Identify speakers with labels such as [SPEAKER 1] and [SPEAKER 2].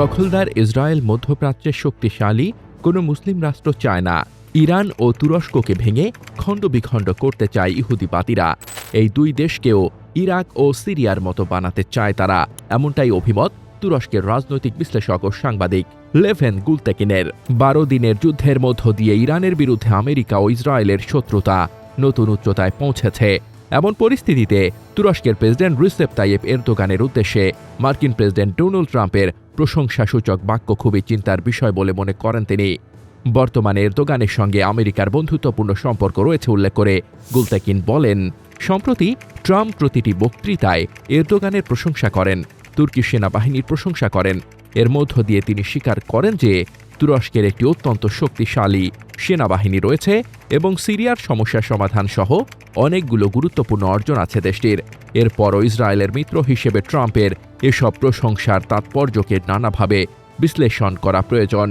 [SPEAKER 1] দখলদার ইসরায়েল মধ্যপ্রাচ্যে শক্তিশালী, কোনো মুসলিম রাষ্ট্র চায় না। ইরান ও তুরস্ককে ভেঙে খণ্ডবিখণ্ড করতে চায় ইহুদিবাদীরা। এই দুই দেশকেও ইরাক ও সিরিয়ার মতো বানাতে চায় তারা। এমনটাই অভিমত তুরস্কের রাজনৈতিক বিশ্লেষক ও সাংবাদিক লেভেন গুলতেকিনের। বারো দিনের যুদ্ধের মধ্য দিয়ে ইরানের বিরুদ্ধে আমেরিকা ও ইসরায়েলের শত্রুতা নতুন উচ্চতায় পৌঁছেছে। এমন পরিস্থিতিতে তুরস্কের প্রেসিডেন্ট রিসেপ তাইয়েব এরদোগানের উদ্দেশ্যে মার্কিন প্রেসিডেন্ট ডোনাল্ড ট্রাম্পের প্রশংসাসূচক বাক্য খুবই চিন্তার বিষয় বলে মনে করেন তিনি। বর্তমানে এরদোগানের সঙ্গে আমেরিকার বন্ধুত্বপূর্ণ সম্পর্ক রয়েছে উল্লেখ করে গুলতেকিন বলেন, সম্প্রতি ট্রাম্প প্রতিটি বক্তৃতায় এরদোগানের প্রশংসা করেন, তুর্কি সেনাবাহিনীর প্রশংসা করেন। এর মধ্য দিয়ে তিনি স্বীকার করেন যে তুরস্কের একটি অত্যন্ত শক্তিশালী সেনাবাহিনী রয়েছে এবং সিরিয়ার সমস্যা সমাধান সহ অনেকগুলো গুরুত্বপূর্ণ অর্জন আছে দেশটির। এরপরও ইসরায়েলের মিত্র হিসেবে ট্রাম্পের এসব প্রশংসার তাৎপর্যকে নানাভাবে বিশ্লেষণ করা প্রয়োজন।